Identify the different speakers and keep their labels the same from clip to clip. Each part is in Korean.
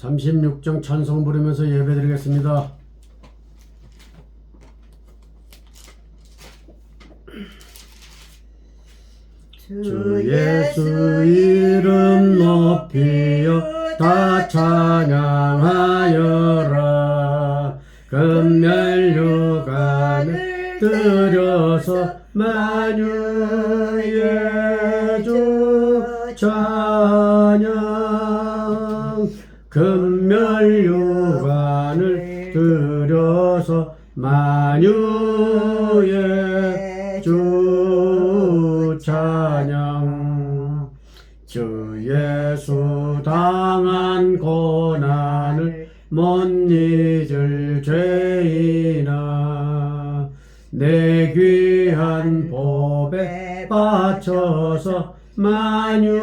Speaker 1: 36정 찬송 부르면서 예배 드리겠습니다. 주 예수 이름 높이여 다 찬양하여라. 금멸류관을 들여서 만유의 주 찬양 금멸류관을 들여서 만유의 주 찬양. 주 예수 당한 고난을 못 잊을 죄인아 내 귀한 법에 바쳐서 만유의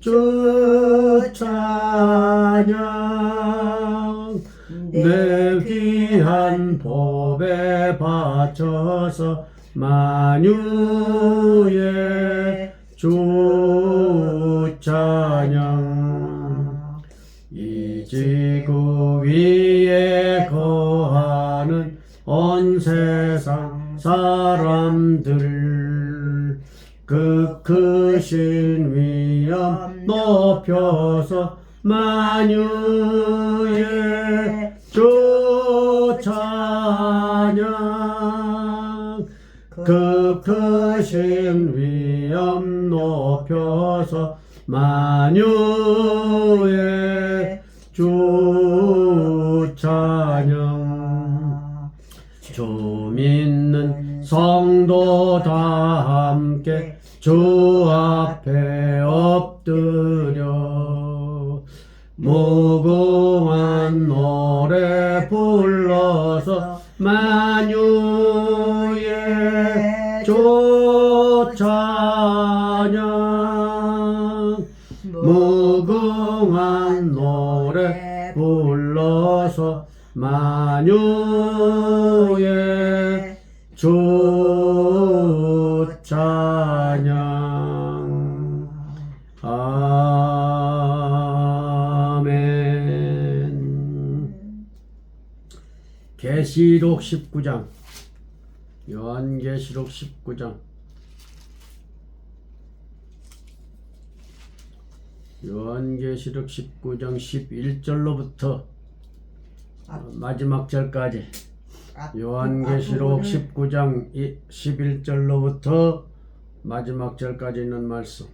Speaker 1: 주 주 찬양 이 지구 위에 거하는 온 세상 사람들 그 크신 위엄 높여서 만유의 주 찬양. 그 크신 위 엄 높여서 만유의 주 찬양 주 믿는 성도 다 함께 주 앞에 엎드려. 무궁한 노래 불러서 만유 찬양 무궁한 노래 불러서 만유의 주 찬양 아멘. 계시록 19장. 요한계시록 19장 요한계시록 19장 11절로부터 마지막 절까지
Speaker 2: 앞-
Speaker 1: 요한계시록
Speaker 2: 앞부분을
Speaker 1: 19장 11절로부터 마지막 절까지 있는 말씀.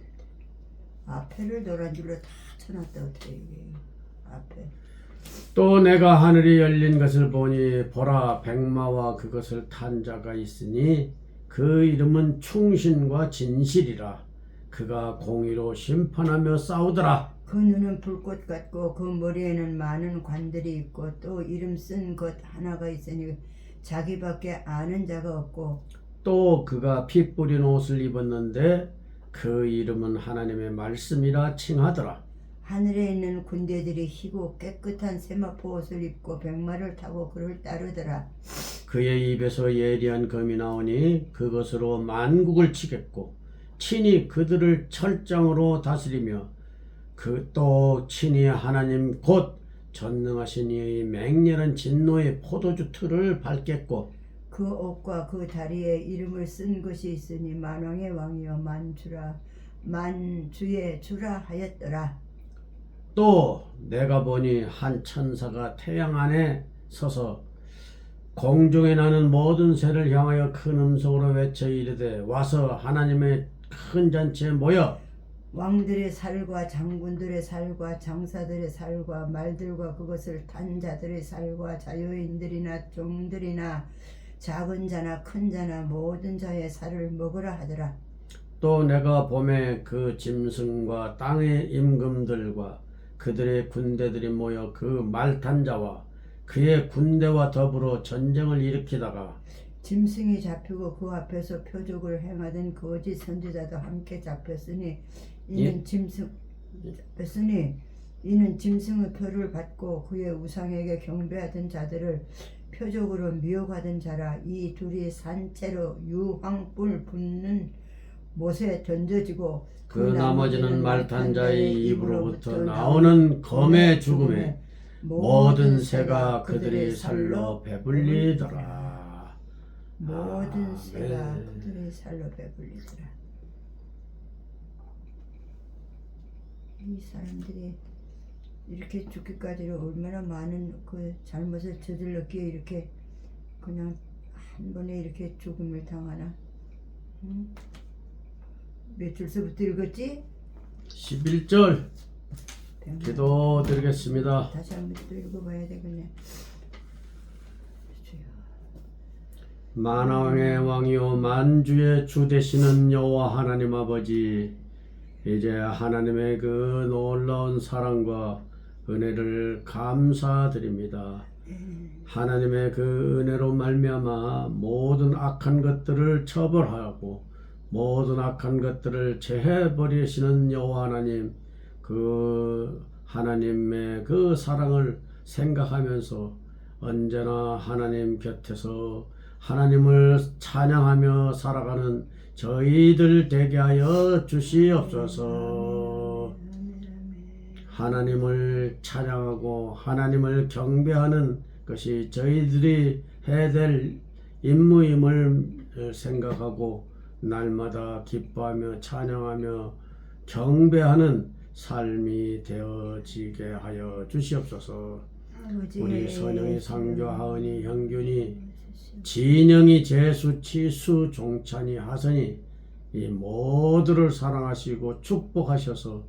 Speaker 2: 앞에를 노란 줄로 다 쳐놨다 어떻게 앞에
Speaker 1: 또 내가 하늘이 열린 것을 보니 보라 백마와 그것을 탄 자가 있으니 그 이름은 충신과 진실이라 그가 공의로 심판하며 싸우더라.
Speaker 2: 그 눈은 불꽃 같고 그 머리에는 많은 관들이 있고 또 이름 쓴 것 하나가 있으니 자기밖에 아는 자가 없고
Speaker 1: 또 그가 피 뿌린 옷을 입었는데 그 이름은 하나님의 말씀이라 칭하더라.
Speaker 2: 하늘에 있는 군대들이 희고 깨끗한 세마포 옷을 입고 백마를 타고 그를 따르더라.
Speaker 1: 그의 입에서 예리한 검이 나오니 그것으로 만국을 치겠고 친히 그들을 철장으로 다스리며 그 또 친히 하나님 곧 전능하신 이의 맹렬한 진노의 포도주 틀을 밟겠고
Speaker 2: 그 옷과 그 다리에 이름을 쓴 것이 있으니 만왕의 왕이여 만주라 만주의 주라 하였더라.
Speaker 1: 또 내가 보니 한 천사가 태양 안에 서서 공중에 나는 모든 새를 향하여 큰 음성으로 외쳐 이르되 와서 하나님의 큰 잔치에 모여
Speaker 2: 왕들의 살과 장군들의 살과 장사들의 살과 말들과 그것을 탄 자들의 살과 자유인들이나 종들이나 작은 자나 큰 자나 모든 자의 살을 먹으라 하더라.
Speaker 1: 또 내가 봄에 그 짐승과 땅의 임금들과 그들의 군대들이 모여 그 말탄 자와 그의 군대와 더불어 전쟁을 일으키다가
Speaker 2: 짐승이 잡히고 그 앞에서 표적을 행하던 거짓 선지자도 함께 잡혔으니 이는 짐승 잡혔으니 이는 짐승의 표를 받고 그의 우상에게 경배하던 자들을 표적으로 미혹하던 자라 이 둘이 산채로 유황불 붙는 못에 던져지고
Speaker 1: 그 나머지는 말탄 자의 입으로부터 나오는 검의 죽음에 모든 새가 그들의 살로 배불리더라.
Speaker 2: 모든 새가
Speaker 1: 아멘.
Speaker 2: 그들의 살로 배불리더라. 이 사람들이 이렇게 죽기까지 얼마나 많은 그 잘못을 저질렀기에 이렇게 그냥 한 번에 이렇게 죽음을 당하나? 응? 몇 줄서부터 읽었지?
Speaker 1: 11절
Speaker 2: 병-
Speaker 1: 기도 드리겠습니다.
Speaker 2: 다시 한번 또 읽어봐야 되겠네. 주여.
Speaker 1: 만왕의 왕이요 만주의 주 되시는 여호와 하나님 아버지 이제 하나님의 그 놀라운 사랑과 은혜를 감사드립니다. 하나님의 그 은혜로 말미암아 모든 악한 것들을 처벌하고 모든 악한 것들을 제해 버리시는 여호와 하나님 그 하나님의 그 사랑을 생각하면서 언제나 하나님 곁에서 하나님을 찬양하며 살아가는 저희들 되게 하여 주시옵소서. 하나님을 찬양하고 하나님을 경배하는 것이 저희들이 해야 될 임무임을 생각하고 날마다 기뻐하며 찬양하며 경배하는 삶이 되어지게 하여 주시옵소서. 우리 선영이 상교 하은이 형균이 진영이 재수 치수 종찬이 하선이 이 모두를 사랑하시고 축복하셔서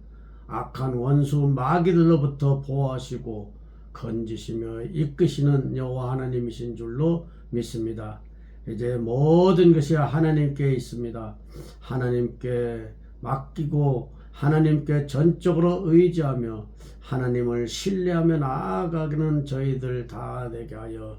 Speaker 1: 악한 원수 마귀들로부터 보호하시고 건지시며 이끄시는 여호와 하나님이신 줄로 믿습니다. 이제 모든 것이 하나님께 있습니다. 하나님께 맡기고 하나님께 전적으로 의지하며 하나님을 신뢰하며 나아가는 저희들 다 되게 하여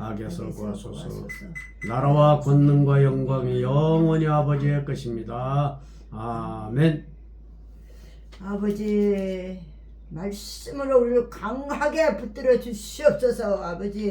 Speaker 1: 악에서 구하소서. 나라와 권능과 영광이 영원히 아버지의 것입니다. 아멘.
Speaker 2: 아버지 말씀으로 우리를 강하게 붙들어 주시옵소서 아버지